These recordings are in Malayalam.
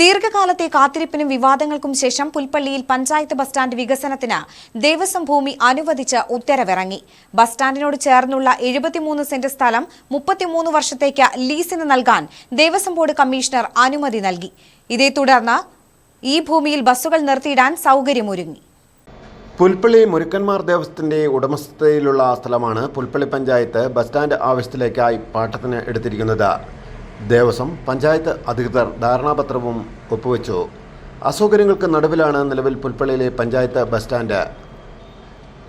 ദീർഘകാലത്തെ കാത്തിരിപ്പിനും വിവാദങ്ങൾക്കും ശേഷം പുൽപ്പള്ളിയിൽ പഞ്ചായത്ത് ബസ് സ്റ്റാൻഡ് വികസനത്തിന് ദേവസ്വം ഭൂമി അനുവദിച്ച് ഉത്തരവിറങ്ങി. ബസ് സ്റ്റാൻഡിനോട് ചേർന്നുള്ള എഴുപത്തിമൂന്ന് സെന്റ് സ്ഥലം മുപ്പത്തിമൂന്ന് വർഷത്തേക്ക് ലീസിന് നൽകാൻ ദേവസ്വം ബോർഡ് കമ്മീഷണർ അനുമതി നൽകി. ഇതേ തുടർന്ന് ഈ ഭൂമിയിൽ ബസ്സുകൾ നിർത്തിയിടാൻ സൗകര്യമൊരുങ്ങി. പുൽപ്പള്ളി മുരുക്കന്മാർ ദേവസ്വത്തിന്റെ ഉടമസ്ഥതയിലുള്ള സ്ഥലമാണ് പുൽപ്പള്ളി പഞ്ചായത്ത് ബസ് സ്റ്റാൻഡ് ആവശ്യത്തിലേക്കായി പാട്ടത്തിന് എടുത്തിരിക്കുന്നത്. ദേവസ്വം പഞ്ചായത്ത് അധികൃതർ ധാരണാപത്രവും ഒപ്പുവെച്ചു. അസൗകര്യങ്ങൾക്ക് നടുവിലാണ് നിലവിൽ പുൽപ്പള്ളിയിലെ പഞ്ചായത്ത് ബസ് സ്റ്റാൻഡ്.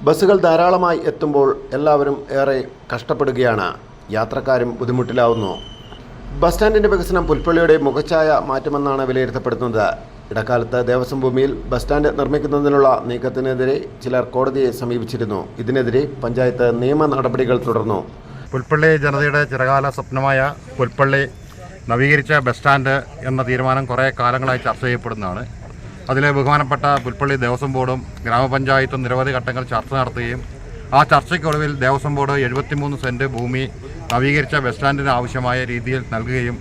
ബസ്സുകൾ ധാരാളമായി എത്തുമ്പോൾ എല്ലാവരും ഏറെ കഷ്ടപ്പെടുകയാണ്. യാത്രക്കാരും ബുദ്ധിമുട്ടിലാവുന്നു. ബസ് സ്റ്റാൻഡിന്റെ വികസനം പുൽപ്പള്ളിയുടെ മുഖച്ഛായ മാറ്റുമെന്നാണ് വിലയിരുത്തപ്പെടുന്നത്. ഇടക്കാലത്ത് ദേവസ്വം ഭൂമിയിൽ ബസ് സ്റ്റാൻഡ് നിർമ്മിക്കുന്നതിനുള്ള നീക്കത്തിനെതിരെ ചിലർ കോടതിയെ സമീപിച്ചിരുന്നു. ഇതിനെതിരെ പഞ്ചായത്ത് നിയമ നടപടികൾ തുടർന്നു. പുൽപ്പള്ളി ജനതയുടെ ചിരകാല സ്വപ്നമായ പുൽപ്പള്ളി നവീകരിച്ച ബസ് സ്റ്റാൻഡ് എന്ന തീരുമാനം കുറേ കാലങ്ങളായി ചർച്ച ചെയ്യപ്പെടുന്നതാണ്. അതിലെ ബഹുമാനപ്പെട്ട പുൽപ്പള്ളി ദേവസ്വം ബോർഡും ഗ്രാമപഞ്ചായത്തും നിരവധി ഘട്ടങ്ങൾ ചർച്ച നടത്തുകയും ആ ചർച്ചയ്ക്കൊടുവിൽ ദേവസ്വം ബോർഡ് എഴുപത്തിമൂന്ന് സെന്റ് ഭൂമി നവീകരിച്ച ബസ് സ്റ്റാൻഡിന് ആവശ്യമായ രീതിയിൽ നൽകുകയും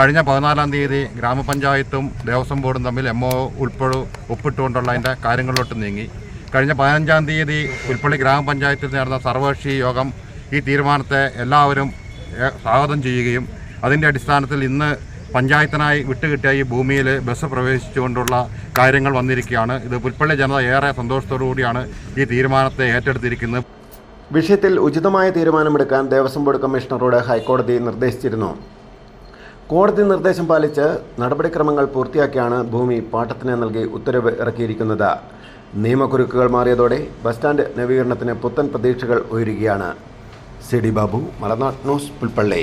കഴിഞ്ഞ പതിനാലാം തീയതി ഗ്രാമപഞ്ചായത്തും ദേവസ്വം ബോർഡും തമ്മിൽ എം ഒ ഉൾപ്പെടു ഒപ്പിട്ടുകൊണ്ടുള്ള അതിന്റെ കാര്യങ്ങളിലോട്ട് നീങ്ങി. കഴിഞ്ഞ പതിനഞ്ചാം തീയതി പുൽപ്പള്ളി ഗ്രാമപഞ്ചായത്തിൽ നടന്ന സർവകക്ഷി യോഗം ഈ തീരുമാനത്തെ എല്ലാവരും സ്വാഗതം ചെയ്യുകയും അതിന്റെ അടിസ്ഥാനത്തിൽ ഇന്ന് പഞ്ചായത്തിനായി വിട്ടുകിട്ടിയ ഈ ഭൂമിയിൽ ബസ് പ്രവേശിച്ചുകൊണ്ടുള്ള കാര്യങ്ങൾ വന്നിരിക്കുകയാണ്. ഇത് പുൽപ്പള്ളി ജനത ഏറെ സന്തോഷത്തോടു കൂടിയാണ് ഈ തീരുമാനത്തെ ഏറ്റെടുത്തിരിക്കുന്നത്. വിഷയത്തിൽ ഉചിതമായ തീരുമാനമെടുക്കാൻ ദേവസ്വം ബോർഡ് കമ്മീഷണറോട് ഹൈക്കോടതി നിർദ്ദേശിച്ചിരുന്നു. കോടതി നിർദ്ദേശം പാലിച്ച് നടപടിക്രമങ്ങൾ പൂർത്തിയാക്കിയാണ് ഭൂമി പാട്ടത്തിന് നൽകി ഉത്തരവ് ഇറക്കിയിരിക്കുന്നത്. നിയമക്കുരുക്കുകൾ മാറിയതോടെ ബസ് സ്റ്റാൻഡ് നവീകരണത്തിന് പുത്തൻ പ്രതീക്ഷകൾ ഉയരുകയാണ്. C D Babu Malanad news Pulpally.